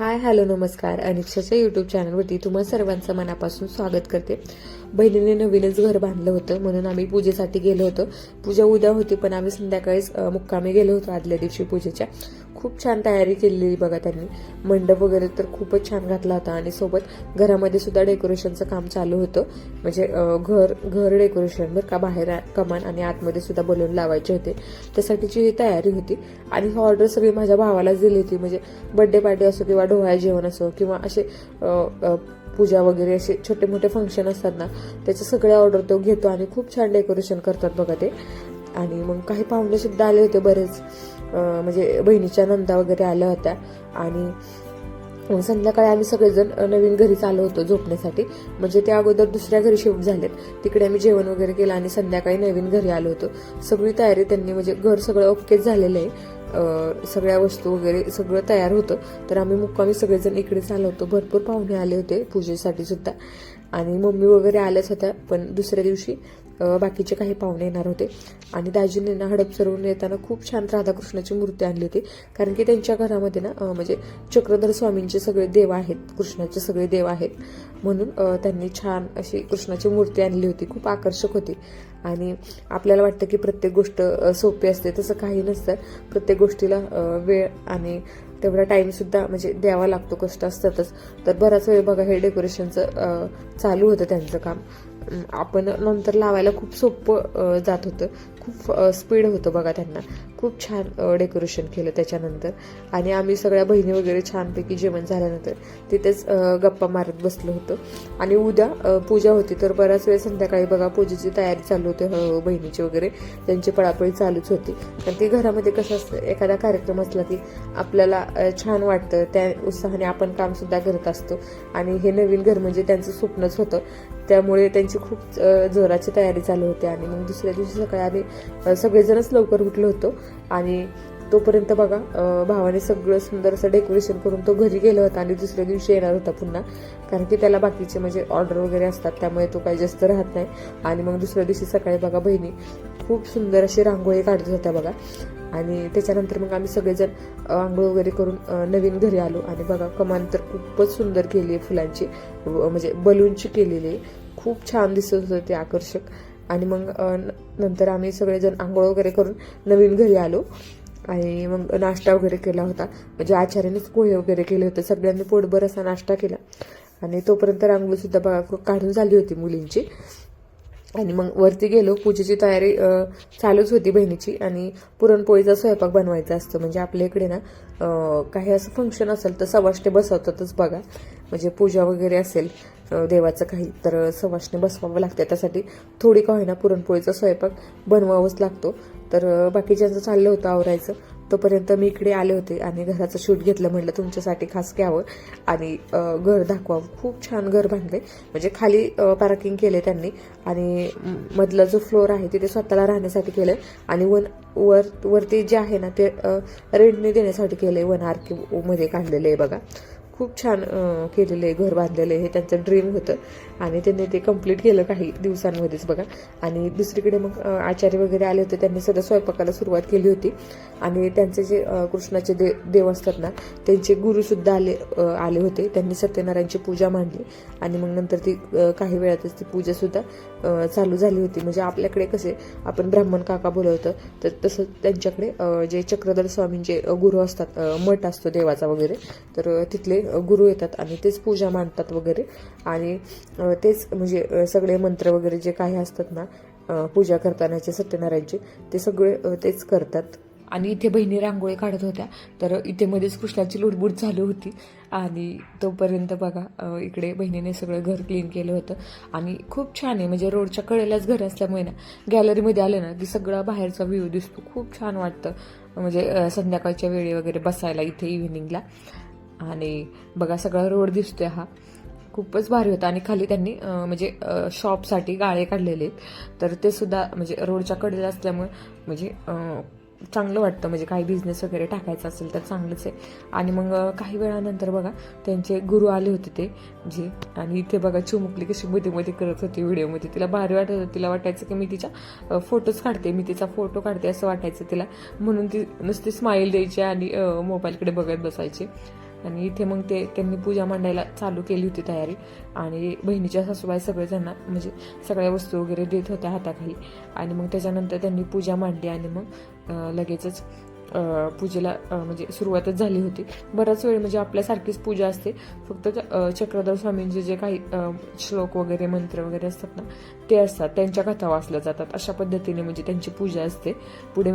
Hi hello नमस्कार. अनिक्षाच्या YouTube चॅनलवरती तुम्हा सर्वांचं मनापासून स्वागत करते. बहिणीने नवीनच घर बांधलं होतं म्हणून आम्ही पूजेसाठी गेलो होतो. पूजा उद्या होती पण आम्ही संध्याकाळीच मुक्कामी गेलो होतो आदल्या दिवशी पूजेच्या. खूप छान तयारी केलेली बघा त्यांनी. मंडप वगैरे तर खूपच छान घातला होता आणि सोबत घरामध्ये सुद्धा डेकोरेशनचं काम चालू होतं. म्हणजे घर घर डेकोरेशन बरं का बाहेर कमान आणि आतमध्ये सुद्धा बलून लावायचे होते. त्यासाठीची ही तयारी होती. आणि ही ऑर्डर सगळी माझ्या भावालाच दिली होती. म्हणजे बर्थडे पार्टी असो किंवा डोहाळे जेवण असो किंवा असे पूजा वगैरे असे छोटे मोठे फंक्शन असतात ना त्याचे सगळे ऑर्डर तो घेतो आणि खूप छान डेकोरेशन करतात बघा ते. आणि मग काही पाहुणेसुद्धा आले होते बरेच. म्हणजे बहिणीच्या नंदा वगैरे आल्या होत्या. आणि मग संध्याकाळी आम्ही सगळेजण नवीन घरी चालू होतो झोपण्यासाठी. म्हणजे त्या अगोदर दुसऱ्या घरी शिफ्ट झालेत. तिकडे आम्ही जेवण वगैरे केलं आणि संध्याकाळी नवीन घरी आलो होतो. सगळी तयारी त्यांनी म्हणजे घर सगळं ओकेच झालेलं आहे. सगळ्या वस्तू वगैरे सगळं तयार होतं. तर आम्ही मुक्कामी सगळेजण इकडेच आलो होतो. भरपूर पाहुणे आले होते पूजेसाठी सुद्धा. आणि मम्मी वगैरे आल्याच होत्या पण दुसऱ्या दिवशी बाकीचे काही पाहुणे येणार होते. आणि दाजींनी ना हडप सरवून येताना खूप छान राधाकृष्णाची मूर्ती आणली होती. कारण की त्यांच्या घरामध्ये ना म्हणजे चक्रधर स्वामींचे सगळे देव आहेत कृष्णाचे सगळे देव आहेत. म्हणून त्यांनी छान अशी कृष्णाची मूर्ती आणली होती. खूप आकर्षक होती. आणि आपल्याला वाटतं की प्रत्येक गोष्ट सोपी असते. तसं काही नसतं. प्रत्येक गोष्टीला वेळ आणि तेवढा टाईमसुद्धा म्हणजे द्यावा लागतो. कष्ट असतातच. तर बराच वेळ बघा हे डेकोरेशनचं चालू होतं त्यांचं काम. आपण नंतर लावायला खूप सोपं जात होतं. खूप स्पीड होतं बघा त्यांना. खूप छान डेकोरेशन केलं त्याच्यानंतर. आणि आम्ही सगळ्या बहिणी वगैरे छानपैकी जेवण झाल्यानंतर तिथेच गप्पा मारत बसलो होतो. आणि उद्या पूजा होती तर बराच वेळ संध्याकाळी बघा पूजेची तयारी चालू होती हळूहळू हो, बहिणीची वगैरे. त्यांची पळापळी चालूच होती. कारण ती घरामध्ये कसं असतं एखादा कार्यक्रम असला की आपल्याला छान वाटतं. त्या उत्साहाने आपण कामसुद्धा करत असतो. आणि हे नवीन घर म्हणजे त्यांचं स्वप्नच होतं. त्यामुळे त्यांची खूप जोराची तयारी चालू होती आणि मग दुसऱ्या दिवशी सकाळी आम्ही सगळेजणच लवकर उठलो होतो. आणि तोपर्यंत बघा भावाने सगळं सुंदर असं डेकोरेशन करून तो घरी गेला होता आणि दुसऱ्या दिवशी येणार होता पुन्हा. कारण की त्याला बाकीचे म्हणजे ऑर्डर वगैरे असतात त्यामुळे तो काही जास्त राहत नाही. आणि मग दुसऱ्या दिवशी सकाळी बघा बहिणी खूप सुंदर अशी रांगोळी काढत होत्या बघा. आणि त्याच्यानंतर मग आम्ही सगळेजण आंघोळ वगैरे करून नवीन घरी आलो. आणि बघा कमान तर खूपच सुंदर केली आहे फुलांची व- म्हणजे बलूनची केलेली आहे. खूप छान दिसत होतं ते आकर्षक. आणि मग न- नंतर आम्ही सगळेजण आंघोळ वगैरे करून नवीन घरी आलो. आणि मग नाश्ता वगैरे केला होता. म्हणजे आचार्यानेच पोहे वगैरे केले होते. सगळ्यांनी पोटभर असा नाश्ता केला. आणि तोपर्यंत रांगोळीसुद्धा बघा काढून झाली होती मुलींची. आणि मग वरती गेलो. पूजेची तयारी चालूच होती बहिणीची. आणि पुरणपोळीचा स्वयंपाक बनवायचा असतो. म्हणजे आपल्या इकडे ना काही असं फंक्शन असेल तर सवाष्टे बसवतातच बघा. म्हणजे पूजा वगैरे असेल देवाचं काही तर सवाष्णे बसवावं लागते. त्यासाठी थोडी का होईना पुरणपोळीचा स्वयंपाक बनवावाच लागतो. तर बाकीच्यांचं चाललं होतं आवरायचं. तोपर्यंत मी इकडे आले होते आणि घराचं शूट घेतलं म्हटलं तुमच्यासाठी खास घ्यावं आणि घर दाखवावं. खूप छान घर बांधले म्हणजे खाली पार्किंग केले त्यांनी आणि मधला जो फ्लोअर आहे तिथे स्वतःला राहण्यासाठी केलं आणि वन वर वरती जे आहे ना ते रेंटने देण्यासाठी केलं आहे वन आर के मध्ये काढलेलं आहे बघा. खूप छान केलेलं आहे घर बांधलेलं आहे हे त्यांचं ड्रीम होतं. आणि त्यांनी ते कंप्लीट केलं काही दिवसांमध्येच बघा. आणि दुसरीकडे मग आचार्य वगैरे आले होते त्यांनी सध्या स्वयंपाकाला सुरुवात केली होती. आणि त्यांचे जे कृष्णाचे दे देव असतात ना त्यांचे गुरुसुद्धा आले आले होते. त्यांनी सत्यनारायणची पूजा मांडली. आणि मग नंतर ती काही वेळातच ती पूजासुद्धा चालू झाली होती. म्हणजे आपल्याकडे कसे आपण ब्राह्मण काका बोलवतो तर तसं त्यांच्याकडे जे चक्रधर स्वामींचे गुरु असतात मठ असतो देवाचा वगैरे तर तिथले गुरु येतात आणि तेच पूजा मांडतात वगैरे. आणि तेच म्हणजे सगळे मंत्र वगैरे जे काही असतात ना पूजा करतानाचे सत्यनारायणचे ते सगळे तेच करतात. आणि इथे बहिणी रांगोळी काढत होत्या. तर इथे मध्येच कृष्णाची लुडबुड चालू होती. आणि तोपर्यंत बघा इकडे बहिणीने सगळं घर क्लीन केलं होतं. आणि खूप छान आहे. म्हणजे रोडच्या कडेलाच घर असल्यामुळे ना गॅलरीमध्ये आलं ना की सगळा बाहेरचा व्ह्यू दिसतो. खूप छान वाटतं. म्हणजे संध्याकाळच्या वेळी वगैरे बसायला इथे इव्हिनिंगला आणि बघा सगळा रोड दिसतोय हा. खूपच भारी होता. आणि खाली त्यांनी म्हणजे शॉपसाठी गाळे काढलेले आहेत. तर ते सुद्धा म्हणजे रोडच्या कडेला असल्यामुळे म्हणजे चांगलं वाटतं. म्हणजे काही बिझनेस वगैरे टाकायचा असेल तर चांगलंच आहे. आणि मग काही वेळानंतर बघा त्यांचे गुरु आले होते ते जे आणि इथे बघा चिमुकली कशी मध्ये मध्ये करत होती व्हिडिओमध्ये. तिला भारी वाटत होतं. तिला वाटायचं की मी तिच्या फोटोज काढते मी तिचा फोटो काढते असं वाटायचं तिला. म्हणून ती नुसती स्माईल द्यायची आणि मोबाईलकडे बघत बसायची. आणि इथे मग ते त्यांनी पूजा मांडायला चालू केली होती तयारी. आणि बहिणीच्या सासूबाई सगळेजणांना म्हणजे सगळ्या वस्तू वगैरे देत होत्या हाताखाली. आणि मग त्याच्यानंतर त्यांनी पूजा मांडली आणि मग लगेचच पूजेला म्हणजे सुरुवातच झाली होती. बराच वेळ म्हणजे आपल्यासारखीच पूजा असते. फक्त चक्रधर स्वामींचे जे काही श्लोक वगैरे मंत्र वगैरे असतात ना ते असतात. त्यांच्या कथा वाचल्या जातात. अशा पद्धतीने म्हणजे त्यांची पूजा असते. पुढे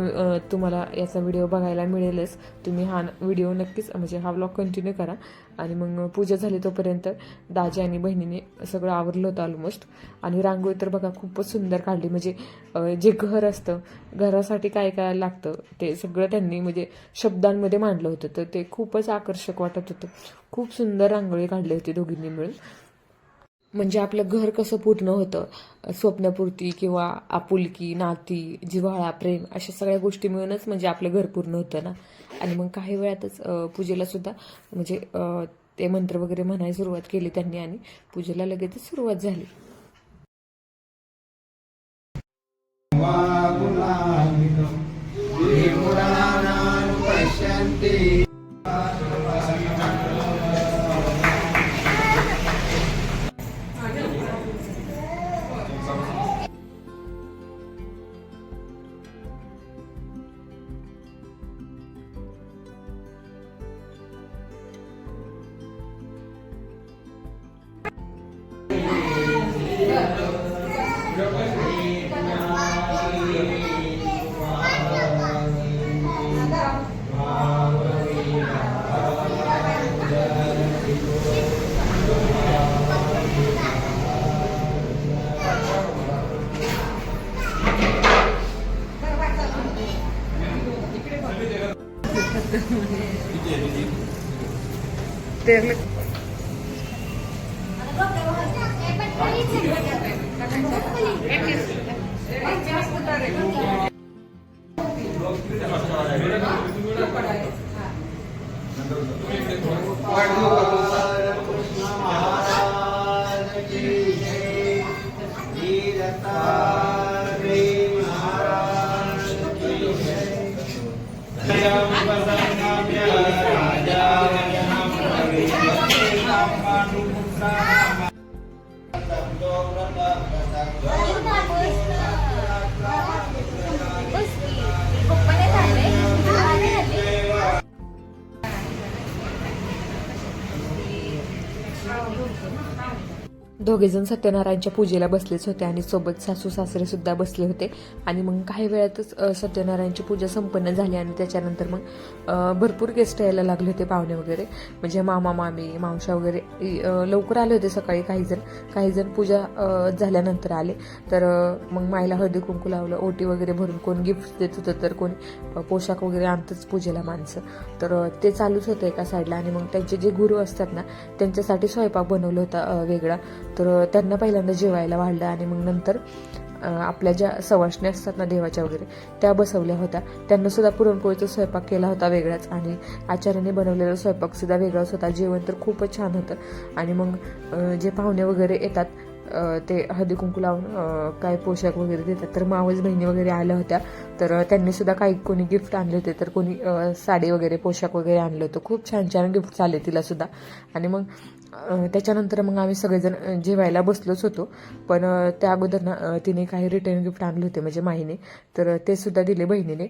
तुम्हाला याचा व्हिडिओ बघायला मिळेलच. तुम्ही हा व्हिडिओ नक्कीच म्हणजे हा व्लॉग कंटिन्यू करा. आणि मग पूजा झाली तोपर्यंत दाजी आणि बहिणीने सगळं आवरलं होतं ऑलमोस्ट आणि रांगोळी तर बघा खूपच सुंदर काढली. म्हणजे जे घर असतं घरासाठी काय काय लागतं ते सगळं त्यांनी म्हणजे शब्दांमध्ये मांडलं होतं. तर ते खूपच आकर्षक वाटत होतं. खूप सुंदर रांगोळी काढली होती दोघींनी मिळून. म्हणजे आपलं घर कसं पूर्ण होतं? स्वप्नपूर्ती किंवा आपुलकी नाती जिव्हाळा प्रेम अशा सगळ्या गोष्टी मिळूनच म्हणजे आपलं घर पूर्ण होतं ना? आणि मग काही वेळातच पूजेला सुद्धा म्हणजे ते मंत्र वगैरे म्हणायला सुरुवात केली त्यांनी आणि पूजेला लगेचच सुरुवात झाली. तेरले महाराज की जय दोघेजण सत्यनारायणच्या पूजेला बसलेच होते आणि सोबत सासू सासरे सुद्धा बसले होते. आणि मग काही वेळातच सत्यनारायणची पूजा संपन्न झाली आणि त्याच्यानंतर मग भरपूर गेस्ट यायला लागले होते पाहुणे वगैरे. म्हणजे मामा मामी मावशा वगैरे लवकर आले होते सकाळी काही जण. काही जण पूजा झाल्यानंतर आले. तर मग मायला हळदी कुंकू लावलं ओटी वगैरे भरून कोण गिफ्ट देत होतं तर कोण पोशाख वगैरे आणतंच पूजेला माणसं. तर ते चालूच होतं एका साईडला आणि मग त्यांचे जे गुरु असतात ना त्यांच्यासाठी स्वयंपाक बनवला होता वेगळा. तर त्यांना पहिल्यांदा जेवायला वाढलं आणि मग नंतर आपल्या ज्या सवाशण्या असतात ना देवाच्या वगैरे त्या बसवल्या होत्या. त्यांना सुद्धा पुरणपोळीचा स्वयंपाक केला होता वेगळाच आणि आचार्याने बनवलेला स्वयंपाक सुद्धा वेगळाच होता. जेवण तर खूपच छान होतं. आणि मग जे पाहुणे वगैरे येतात ते हळदी कुंकू लावून काय पोशाख वगैरे देतात. तर मावस बहिणी वगैरे आल्या होत्या. तर त्यांनी सुद्धा काही कोणी गिफ्ट आणले होते. तर कोणी साडी वगैरे पोशाख वगैरे आणलं होतं. खूप छान छान गिफ्ट आले तिला सुद्धा. आणि मग त्याच्यानंतर मग आम्ही सगळेजण जेवायला बसलोच होतो. पण त्या अगोदर ना तिने काही रिटर्न गिफ्ट आणले होते म्हणजे माहीने. तर ते सुद्धा दिले बहिणीने.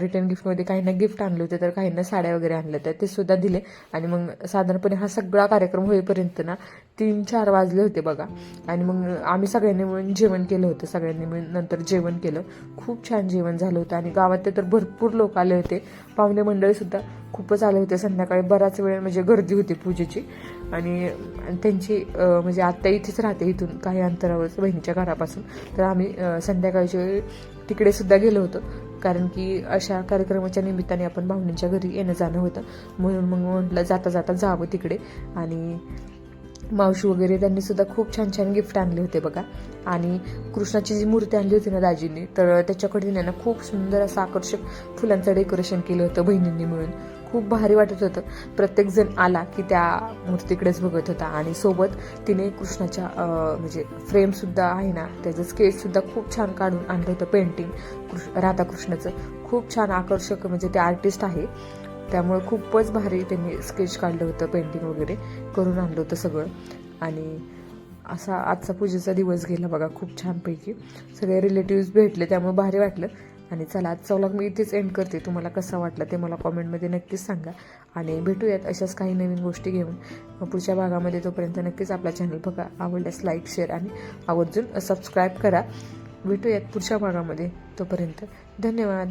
रिटर्न गिफ्टमध्ये काहींना गिफ्ट आणले होते तर काहींना साड्या वगैरे आणल्या होत्या ते सुद्धा दिले. आणि मग साधारणपणे हा सगळा कार्यक्रम होईपर्यंत ना तीन चार वाजले होते बघा. आणि मग आम्ही सगळ्यांनी मिळून जेवण केलं होतं. सगळ्यांनी मिळून नंतर जेवण केलं. खूप छान जेवण झालं होतं. आणि गावात तर भरपूर लोक आले होते. पाहुणे मंडळी सुद्धा खूपच आले होते. संध्याकाळी बराच वेळ म्हणजे गर्दी होती पूजेची. आणि त्यांची म्हणजे आत्ता इथेच राहते इथून काही अंतरावर बहिणीच्या घरापासून. तर आम्ही संध्याकाळच्या वेळी तिकडेसुद्धा गेलो होतो. कारण की अशा कार्यक्रमाच्या निमित्ताने आपण भावनींच्या घरी येणं जाणं होतं. म्हणून मग म्हटलं जाता जाता जावं तिकडे. आणि मावशी वगैरे त्यांनी सुद्धा खूप छान छान गिफ्ट आणले होते बघा. आणि कृष्णाची जी मूर्ती आणली होती ना दाजींनी तर त्याच्याकडे त्यांना खूप सुंदर असं आकर्षक फुलांचं डेकोरेशन केलं होतं बहिणींनी मिळून. खूप भारी वाटत होतं. प्रत्येकजण आला की त्या मूर्तीकडेच बघत होता आणि सोबत तिने कृष्णाच्या म्हणजे फ्रेमसुद्धा आहे ना त्याचं स्केचसुद्धा खूप छान काढून आणलं होतं पेंटिंग कृष्ण राधाकृष्णाचं. खूप छान आकर्षक म्हणजे ते आर्टिस्ट आहे. त्यामुळे खूपच भारी त्यांनी स्केच काढलं होतं पेंटिंग वगैरे करून आणलं होतं सगळं. आणि असा आजचा पूजेचा दिवस गेला बघा खूप छानपैकी. सगळे रिलेटिव्स भेटले त्यामुळे भारी वाटलं. आणि चला आजचा व्लॉग मी इथेच एंड करते. तुम्हाला कसा वाटला ते मला कॉमेंटमध्ये नक्कीच सांगा. आणि भेटूयात अशाच काही नवीन गोष्टी घेऊन. पुढच्या भागामध्ये तोपर्यंत नक्कीच आपला चॅनल बघा. आवडल्यास लाईक शेअर आणि आवर्जून सबस्क्राईब करा. भेटूयात पुढच्या भागामध्ये. तोपर्यंत धन्यवाद.